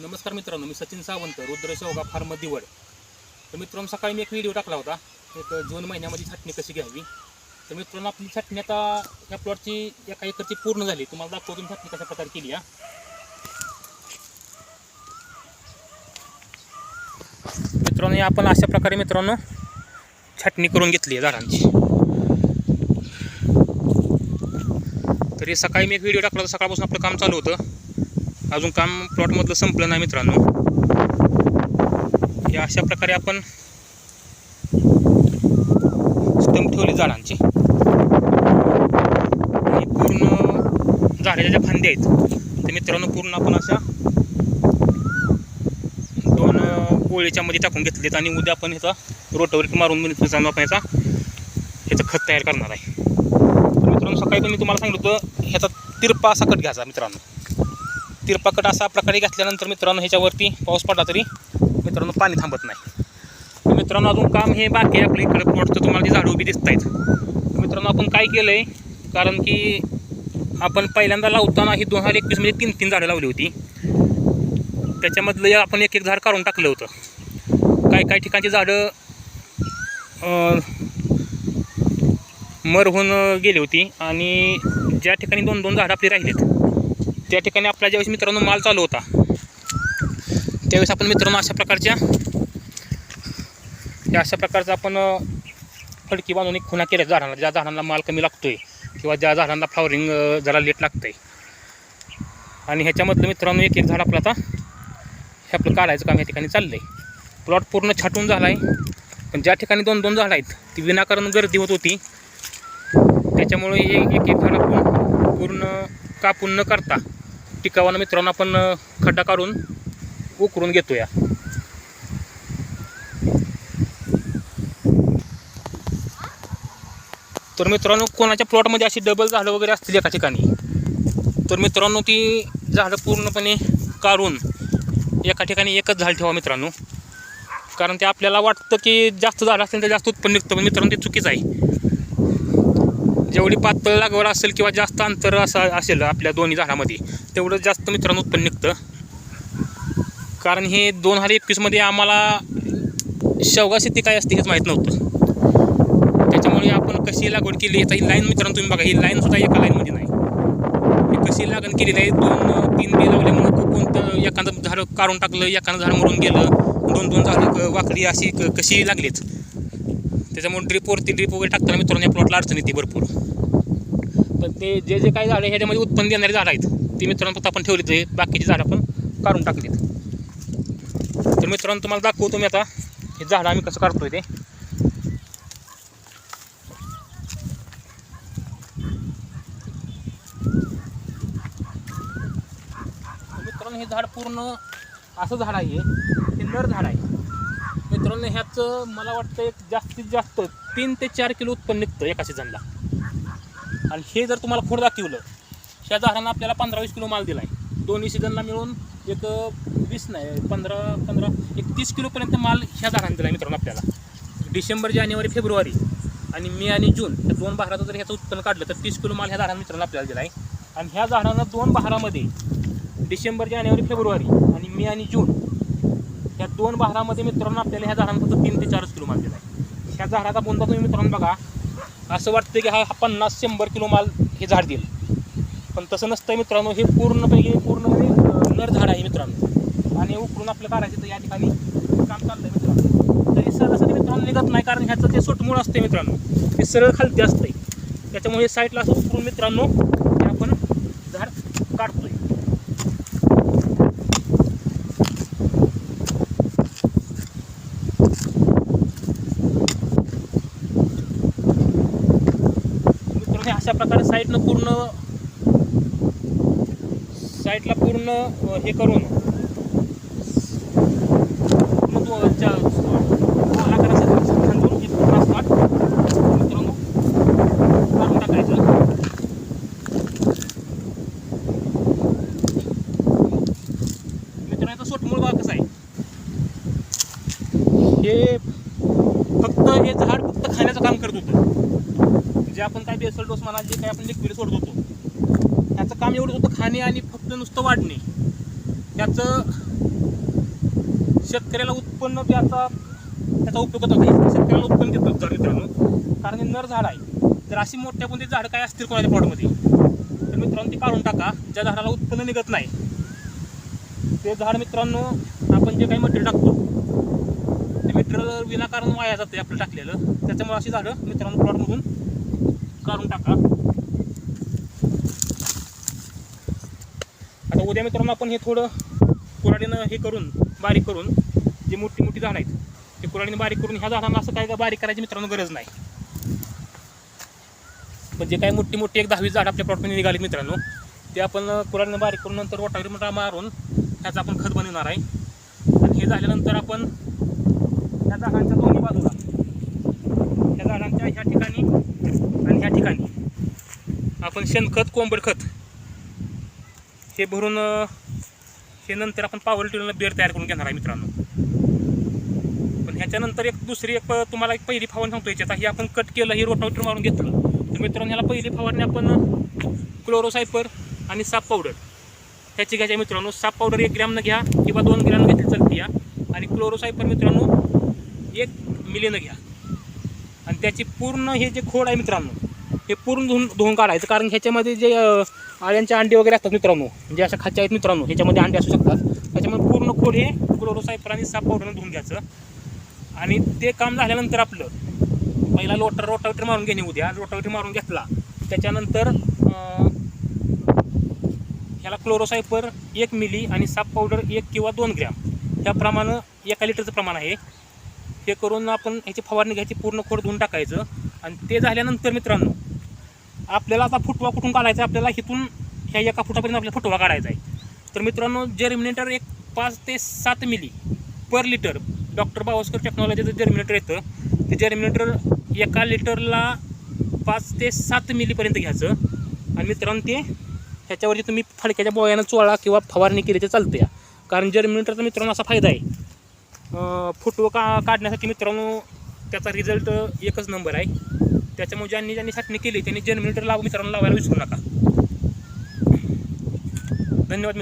नमस्कार मित्रांनो मी सचिन सावंत रुद्र शेवगा फार्म दिवड. तर मित्रांनो सकाळी मी एक व्हिडिओ टाकला होता. एक जून महिन्यामध्ये छाटणी कशी घ्यावी? तर मित्रांनो आपली छाटणी आता या प्लॉटची एका एकरची पूर्ण झाली. तुम्हाला दाखवतो छाटणी कशा प्रकारे केली हा. मित्रांनो आपण अशा प्रकारे मित्रांनो छाटणी करून घेतली आहे झाडांची. तरी सकाळी मी एक व्हिडिओ टाकला होता. सकाळपासून आपलं काम चालू होतं. अजून काम प्लॉटमधलं संपलं नाही मित्रांनो. या अशा प्रकारे आपण स्टंप ठेवली झाडांची. आणि पूर्ण झाडाच्या ज्या फांद्या आहेत ते मित्रांनो पूर्ण आपण अशा दोन गोळीच्या मध्ये टाकून घेतलेत आणि उद्या आपण ह्याचा रोटवरती मारून मित्रांनो आपण ह्याचा ह्याचं खत तयार करणार आहे. मित्रांनो सकाळी पण मी तुम्हाला सांगितलं होतं ह्याचा तिरपा असा कट घ्यायचा मित्रांनो. तिरपाकट असा प्रकारे घातल्यानंतर मित्रांनो ह्याच्यावरती पाऊस पडला तरी मित्रांनो पाणी थांबत नाही. मित्रांनो अजून काम हे बाकी आहे आपल्या इकडे प्लॉटचं तुम्हाला ती झाडं उभी दिसत आहेत. मित्रांनो आपण काय केलं आहे कारण की आपण पहिल्यांदा लावताना ही दोन हजार एकवीसमध्ये तीन तीन झाडं लावली होती. त्याच्यामधलं आपण एक एक झाड काढून टाकलं होतं. काही काही ठिकाणची झाडं मर होऊन गेली होती आणि ज्या ठिकाणी दोन दोन झाडं आपली राहिलीत त्या ठिकाणी आपला ज्यावेळेस मित्रांनो माल चालू होता त्यावेळेस आपण मित्रांनो अशा प्रकारच्या या अशा प्रकारचा आपण फडकी बांधून एक खुणा केल्या झाडांना ज्या झाडांना माल कमी लागतोय किंवा ज्या झाडांना फ्लॉवरिंग जरा लेट लागतंय. आणि ह्याच्यामधलं मित्रांनो एक एक झाड आपलं आता हे आपलं काढायचं काम या ठिकाणी चाललं आहे प्लॉट पूर्ण छाटून झाला आहे पण ज्या ठिकाणी दोन दोन झाडं आहेत ती विनाकारण गर्दी होत होती. त्याच्यामुळे एक एक झाड आपण पूर्ण कापून न करता टिकावानं मित्रांनो आपण खड्डा काढून उकरून घेतो या तर मित्रांनो कोणाच्या प्लॉटमध्ये अशी डबल झाडं वगैरे असतील एका ठिकाणी? तर मित्रांनो ती झाडं पूर्णपणे काढून एका ठिकाणी एकच झाड ठेवा मित्रांनो. कारण ते आपल्याला वाटतं की जास्त झाडं असतील तर जास्त उत्पन्न निघतं पण मित्रांनो ते चुकीचं आहे. जेवढी पातळ लागवड असेल किंवा जास्त अंतर असं असेल आपल्या दोन्ही झाडामध्ये तेवढं जास्त मित्रांनो उत्पन्न निघतं. कारण हे दोन हजार एकवीसमध्ये आम्हाला शेवगा शेती काय असते हेच माहीत नव्हतं. त्याच्यामुळे आपण कशी लागवड केली आता ही लाईन मित्रांनो तुम्ही बघा ही लाईनसुद्धा एका लाईनमध्ये नाही. ही कशी लागण केलेली आहे दोन तीन बी लावल्यामुळं कोणतं एखादं झाड काढून टाकलं एखादं झाड मरून गेलं दोन दोन झाडं वाकडी अशी क- कशी लागलीच त्याच्यामुळे ड्रिपवरती ड्रिप वगैरे टाकताना मित्रांनो या प्लॉटला अडचण येते भरपूर. पण ते जे जे काही झाडं ह्याच्यामध्ये उत्पन्न देणारी झाडं आहेत ती मित्रांनो फक्त आपण ठेवली ते बाकीची झाडं आपण काढून टाकलीत. तर मित्रांनो तुम्हाला दाखवतो मी आता हे झाडं आम्ही कसं काढतोय ते. मित्रांनो हे झाड पूर्ण असं झाड आहे हे नर झाड आहे. मित्रांनो ह्याचं मला वाटतं एक जास्तीत जास्त तीन ते चार किलो उत्पन्न निघतं एका सीझनला आणि हे जर तुम्हाला खोड दाखवलं ह्या झाडांना आपल्याला पंधरा वीस किलो माल दिला आहे दोन्ही सीझनला मिळून एक वीस नाही पंधरा पंधरा एक तीस किलोपर्यंत माल ह्या झाडांना दिला आहे मित्रांनो आपल्याला. डिसेंबर जानेवारी फेब्रुवारी आणि मे आणि जून या दोन बहाराचं जर ह्याचं उत्पन्न काढलं तर तीस किलो माल ह्या झाडांना मित्रांनो आपल्याला दिला आहे आणि ह्या झाडांना दोन बहारामध्ये डिसेंबर जानेवारी फेब्रुवारी आणि मे आणि जून या दोन बहारामध्ये मित्रांनो आपल्याला ह्या झाडांना फक्त तीन ते चारच किलो माल दिला आहे. ह्या झाडाचा बोंदा तुम्ही मित्रांनो बघा असं वाटतं की हा पन्नास शंभर किलो माल हे झाड देईल. पण तसं नसतं मित्रांनो हे पूर्णपैकी पूर्ण नर झाड आहे मित्रांनो. आणि उकरून उकळून आपलं काढायचं तर या ठिकाणी काम चाललंय मित्रांनो. तरी सहजासहजी मित्रांनो निघत नाही कारण ह्याचं ते सोटमूळ असते मित्रांनो ते सरळ खालती असते त्याच्यामुळे साईडला असं उकळून मित्रांनो हे आपण झाड काढतोय मित्रांनो हे अशा प्रकारे साईडनं पूर्ण साईडला पूर्ण हे करून च्या- आहे? हे फक्त हे झाड फक्त खाण्याचं काम करत होतं. जे आपण काय बेसल डोस म्हणा जे काय आपण लिक्विड सोडत होतो त्याचं काम एवढं होतं खाणे आणि फक्त नुसतं वाढणे. त्याचं शेतकऱ्याला उत्पन्न त्याचा त्याचा उपयोग होत. आहे शेतकऱ्याला उत्पन्न देतं झाड मित्रांनो. कारण हे नर झाड आहे. तर अशी मोठ्या कोणते झाड काय असतील कोणाच्या प्लॉटमध्ये तर मित्रांनो ते काढून टाका. ज्या झाडाला उत्पन्न निघत नाही ते झाड मित्रांनो आपण जे काही मटेरियल टाकतो ते मटेरियल विनाकारण वाया जाते आपलं टाकलेलं. त्याच्यामुळे अशी झाडं मित्रांनो प्लॉटमधून काढून टाका आता उद्या मित्रांनो आपण हे थोडं कुराडीनं हे करून बारीक करून जे मोठी मोठी झाडं आहेत ते कुराडीनं बारीक करून ह्या झाडांना असं काय का बारीक करायची मित्रांनो गरज नाही. पण जे काही मोठी मोठी एक दहावी झाड आपल्या प्लॉटमध्ये निघाली मित्रांनो ते आपण कुराडीनं बारीक करून नंतर रोटावरी मारून ह्याचं आपण खत बनवणार आहे. आणि हे झाल्यानंतर आपण ह्या झाडांच्या दोन्ही बाजूला ह्या झाडांच्या ह्या ठिकाणी आणि ह्या ठिकाणी आपण शेणखत कोंबड खत हे भरून हे नंतर आपण पावर टिलरला बेड तयार करून घेणार आहे मित्रांनो. पण ह्याच्यानंतर एक दुसरी एक तुम्हाला एक पहिली फवारणी सांगतो याच्यात. ही आपण कट केलं ही रोटावटर मारून घेतलं. तर मित्रांनो ह्याला पहिली फवारणी आपण क्लोरोसायपर आणि साप पावडर ह्याची घ्यायची आहे मित्रांनो. साप पावडर एक ग्रॅमनं घ्या किंवा दोन ग्रॅम घेतली चालते या. आणि क्लोरोसायपर मित्रांनो एक मिलीनं घ्या. आणि त्याची पूर्ण हे जे खोड आहे मित्रांनो हे पूर्ण धुवून धुवून काढायचं. कारण ह्याच्यामध्ये जे अं, आळ्यांचे अंडे वगैरे असतात मित्रांनो. म्हणजे अशा खाच्या आहेत मित्रांनो ह्याच्यामध्ये अंडे असू शकतात. त्याच्यामुळे पूर्ण खोड हे क्लोरोसायपर आणि साप पावडरनं धुवून घ्यायचं. आणि ते काम झाल्यानंतर आपलं पहिला लोटर रोटावटर मारून घेणे उद्या. रोटावटर मारून घेतला. त्याच्यानंतर ह्याला क्लोरोसायपर एक मिली आणि साप पावडर एक किंवा दोन ग्रॅम ह्याप्रमाणे एका लिटरचं प्रमाण आहे. हे करून आपण ह्याची फवारणी घ्यायची पूर्ण खोड धुवून टाकायचं. आणि ते झाल्यानंतर मित्रांनो आपल्याला आता फुटवा कुठून काढायचा आहे? आपल्याला इथून ह्या एका फुटापर्यंत आपल्याला फुटवा काढायचा आहे. तर मित्रांनो जर्मिनेटर एक पाच ते सात milli per litre doctor Bavaskar टेक्नॉलॉजीचं जर्मिनेटर येतं ते जर्मिनेटर एका लिटरला पाच ते सात मिलीपर्यंत घ्यायचं. आणि मित्रांनो ते ह्याच्यावरती तुम्ही फडक्याच्या बोयानं चोळा किंवा फवारणी केली तर चालते या कारण जर्मिनेटरचा मित्रांनो असा फायदा आहे. अं, फुटवं का काढण्यासाठी मित्रांनो त्याचा रिझल्ट एकच नंबर आहे. त्याच्यामुळे ज्यांनी ज्यांनी छाटणी केली त्यांनी जर्मिनेटर लाव मित्रांनो लावायला विसरू नका. धन्यवाद